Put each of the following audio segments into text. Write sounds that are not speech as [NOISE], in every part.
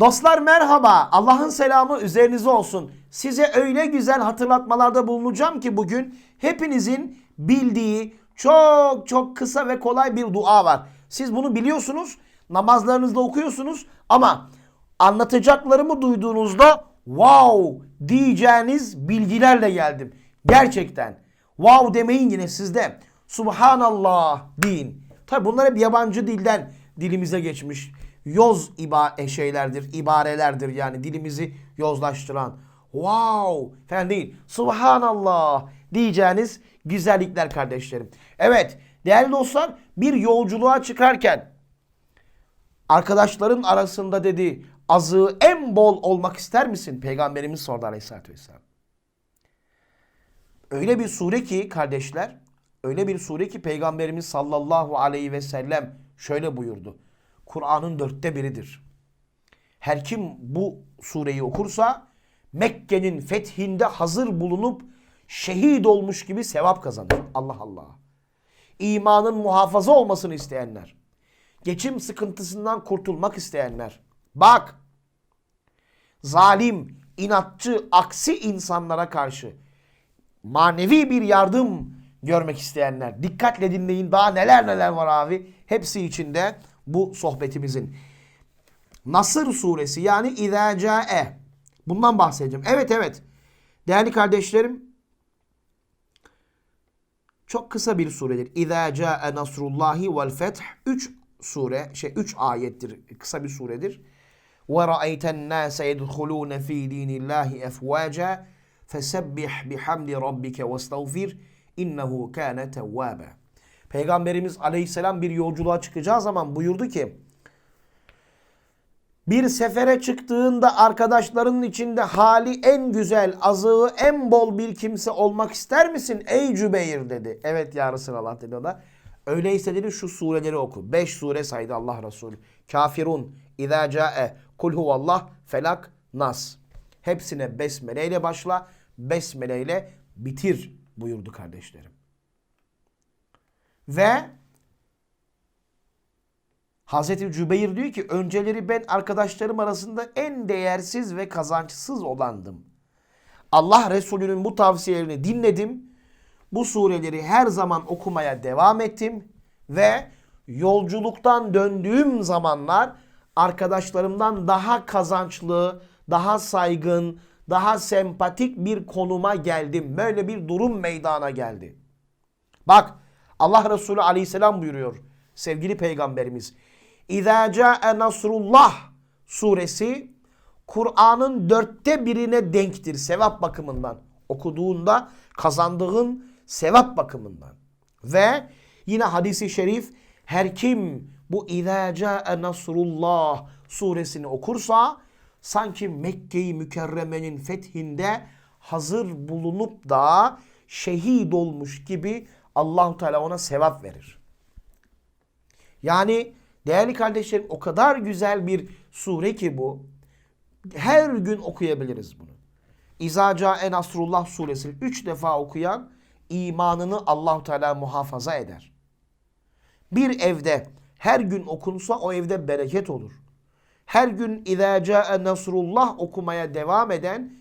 Dostlar merhaba. Allah'ın selamı üzerinize olsun. Size öyle güzel hatırlatmalarda bulunacağım ki bugün hepinizin bildiği çok çok kısa ve kolay bir dua var. Siz bunu biliyorsunuz. Namazlarınızda okuyorsunuz ama anlatacaklarımı duyduğunuzda wow diyeceğiniz bilgilerle geldim. Gerçekten. Wow demeyin yine sizde. Subhanallah deyin. Tabi bunlar hep yabancı dilden dilimize geçmiş. Yoz iba e, şeylerdir, ibarelerdir yani dilimizi yozlaştıran. Wow falan değil. Subhanallah diyeceğiniz güzellikler kardeşlerim. Evet değerli dostlar bir yolculuğa çıkarken arkadaşların arasında dedi azığı en bol olmak ister misin? Peygamberimiz sordu aleyhissalatü vesselam. Öyle bir sure ki kardeşler, öyle bir sure ki Peygamberimiz sallallahu aleyhi ve sellem şöyle buyurdu. Kur'an'ın dörtte biridir. Her kim bu sureyi okursa Mekke'nin fethinde hazır bulunup şehit olmuş gibi sevap kazanır. Allah Allah. İmanın muhafaza olmasını isteyenler, geçim sıkıntısından kurtulmak isteyenler. Bak, zalim, inatçı, aksi insanlara karşı manevi bir yardım görmek isteyenler. Dikkatle dinleyin daha neler neler var abi. Hepsi içinde bu sohbetimizin. Nasır suresi yani İzâ câe. Bundan bahsedeceğim. Evet evet. Değerli kardeşlerim. Çok kısa bir suredir. İzâ câe nasrullahi vel feth. 3 sure, şey 3 ayettir. Kısa bir suredir. Ve ra'eyten nâse yedhulûne fî dînillâhi efvâca. Fesebbih bihamdi rabbike vestağfir. İnnehu kâne tevvâbe. Peygamberimiz aleyhisselam bir yolculuğa çıkacağı zaman buyurdu ki bir sefere çıktığında arkadaşlarının içinde hali en güzel, azığı en bol bir kimse olmak ister misin ey Cübeyr dedi. Evet ya Resulallah dedi o da. Öyleyse dedi şu sureleri oku. Beş sure saydı Allah Resulü. Kafirun, İzâ câe, Kul huvallah, Felak, Nas. Hepsine besmele ile başla, besmele ile bitir buyurdu kardeşlerim. Ve Hazreti Cübeyr diyor ki önceleri ben arkadaşlarım arasında en değersiz ve kazançsız olandım. Allah Resulü'nün bu tavsiyelerini dinledim. Bu sureleri her zaman okumaya devam ettim ve yolculuktan döndüğüm zamanlar arkadaşlarımdan daha kazançlı, daha saygın, daha sempatik bir konuma geldim. Böyle bir durum meydana geldi. Bak Allah Resulü aleyhisselam buyuruyor sevgili peygamberimiz. İzâ câe nasrullah suresi Kur'an'ın dörtte birine denktir sevap bakımından. Okuduğunda kazandığın sevap bakımından. Ve yine hadisi şerif her kim bu İzâ câe nasrullah suresini okursa sanki Mekke-i Mükerreme'nin fethinde hazır bulunup da şehit olmuş gibi Allahu Teala ona sevap verir. Yani değerli kardeşlerim o kadar güzel bir sure ki bu. Her gün okuyabiliriz bunu. İza Câe Nasrullah suresini üç defa okuyan imanını Allahu Teala muhafaza eder. Bir evde her gün okunsa o evde bereket olur. Her gün İza Câe Nasrullah okumaya devam eden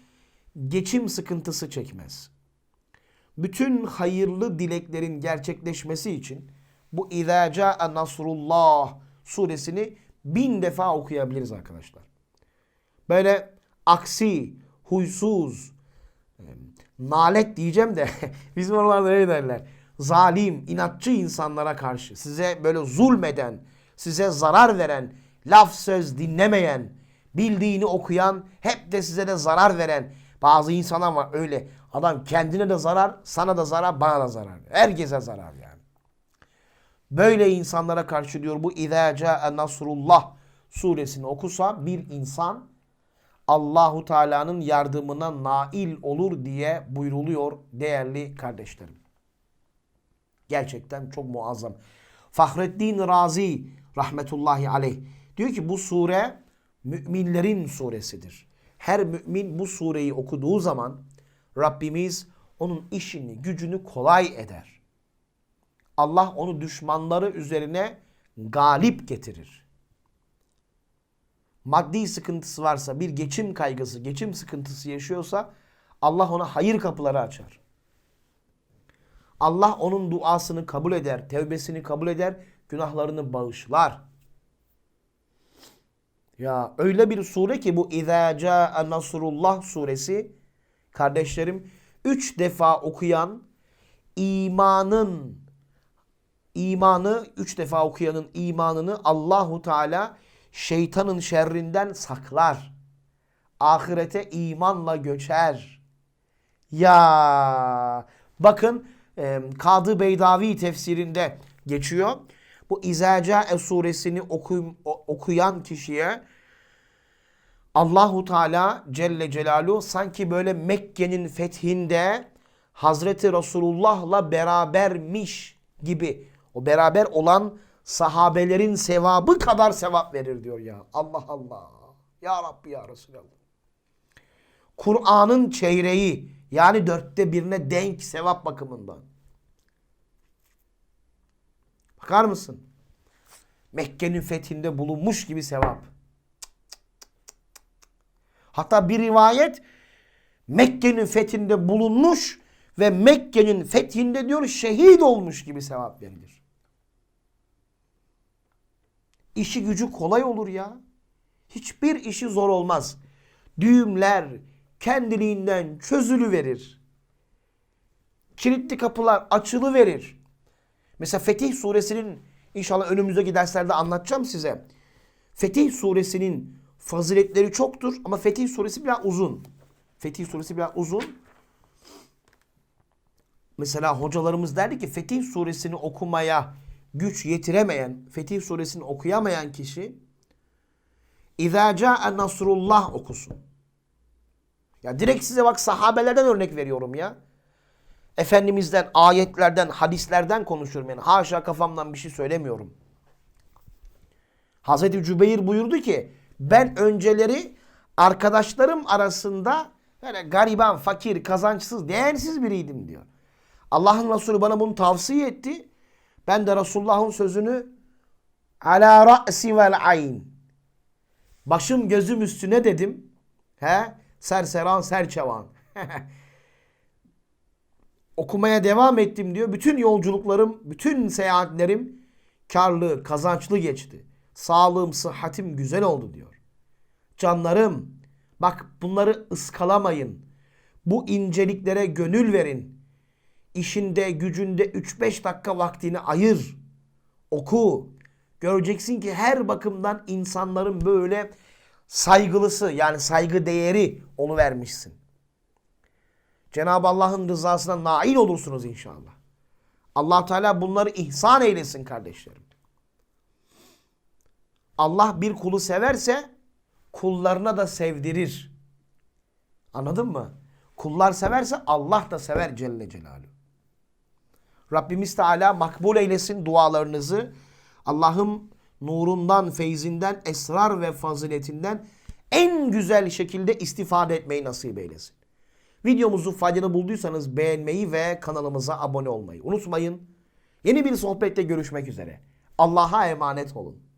geçim sıkıntısı çekmez bütün hayırlı dileklerin gerçekleşmesi için bu İzâ nasrullah suresini bin defa okuyabiliriz arkadaşlar. Böyle aksi, huysuz, e, nalet diyeceğim de [LAUGHS] bizim oralarda öyle derler. Zalim, inatçı insanlara karşı size böyle zulmeden, size zarar veren, laf söz dinlemeyen, bildiğini okuyan, hep de size de zarar veren bazı insanlar var öyle. Adam kendine de zarar, sana da zarar, bana da zarar. Herkese zarar yani. Böyle insanlara karşı diyor bu İzâ nasrullah suresini okusa bir insan Allahu Teala'nın yardımına nail olur diye buyruluyor değerli kardeşlerim. Gerçekten çok muazzam. Fahreddin Razi rahmetullahi aleyh diyor ki bu sure müminlerin suresidir. Her mümin bu sureyi okuduğu zaman Rabbimiz onun işini, gücünü kolay eder. Allah onu düşmanları üzerine galip getirir. maddi sıkıntısı varsa, bir geçim kaygısı, geçim sıkıntısı yaşıyorsa Allah ona hayır kapıları açar. Allah onun duasını kabul eder, tevbesini kabul eder, günahlarını bağışlar. Ya öyle bir sure ki bu İzâ câe nasrullah suresi kardeşlerim üç defa okuyan imanın imanı üç defa okuyanın imanını Allahu Teala şeytanın şerrinden saklar. Ahirete imanla göçer. Ya bakın Kadı Beydavi tefsirinde geçiyor. Bu İzacae suresini okuyan kişiye Allahu Teala Celle Celaluhu sanki böyle Mekke'nin fethinde Hazreti Resulullah'la berabermiş gibi o beraber olan sahabelerin sevabı kadar sevap verir diyor ya. Allah Allah. Ya Rabbi ya Resulallah. Kur'an'ın çeyreği yani dörtte birine denk sevap bakımından. Bakar mısın? Mekke'nin fethinde bulunmuş gibi sevap. Hatta bir rivayet Mekke'nin fethinde bulunmuş ve Mekke'nin fethinde diyor şehit olmuş gibi sevap verilir. İşi gücü kolay olur ya. Hiçbir işi zor olmaz. Düğümler kendiliğinden çözülü verir. Kilitli kapılar açılı verir. Mesela Fetih suresinin inşallah önümüzdeki derslerde anlatacağım size. Fetih suresinin faziletleri çoktur ama Fetih suresi biraz uzun. Fetih suresi biraz uzun. Mesela hocalarımız derdi ki Fetih suresini okumaya güç yetiremeyen, Fetih suresini okuyamayan kişi İzâ câe nasrullah okusun. Ya direkt size bak sahabelerden örnek veriyorum ya. Efendimizden, ayetlerden, hadislerden konuşuyorum yani. Haşa kafamdan bir şey söylemiyorum. Hazreti Cübeyr buyurdu ki ben önceleri arkadaşlarım arasında böyle gariban, fakir, kazançsız, değersiz biriydim diyor. Allah'ın Resulü bana bunu tavsiye etti. Ben de Resulullah'ın sözünü ala ra'si vel ayn. Başım gözüm üstüne dedim. He? Serseran serçevan. [LAUGHS] Okumaya devam ettim diyor. Bütün yolculuklarım, bütün seyahatlerim karlı, kazançlı geçti. Sağlığım, sıhhatim güzel oldu diyor. Canlarım, bak bunları ıskalamayın. Bu inceliklere gönül verin. İşinde, gücünde 3-5 dakika vaktini ayır. Oku. Göreceksin ki her bakımdan insanların böyle saygılısı yani saygı değeri vermişsin. Cenab-ı Allah'ın rızasına nail olursunuz inşallah. allah Teala bunları ihsan eylesin kardeşlerim. Allah bir kulu severse kullarına da sevdirir. Anladın mı? Kullar severse Allah da sever Celle Celaluhu. Rabbimiz Teala makbul eylesin dualarınızı. Allah'ım nurundan, feyzinden, esrar ve faziletinden en güzel şekilde istifade etmeyi nasip eylesin. Videomuzu faydalı bulduysanız beğenmeyi ve kanalımıza abone olmayı unutmayın. Yeni bir sohbette görüşmek üzere. Allah'a emanet olun.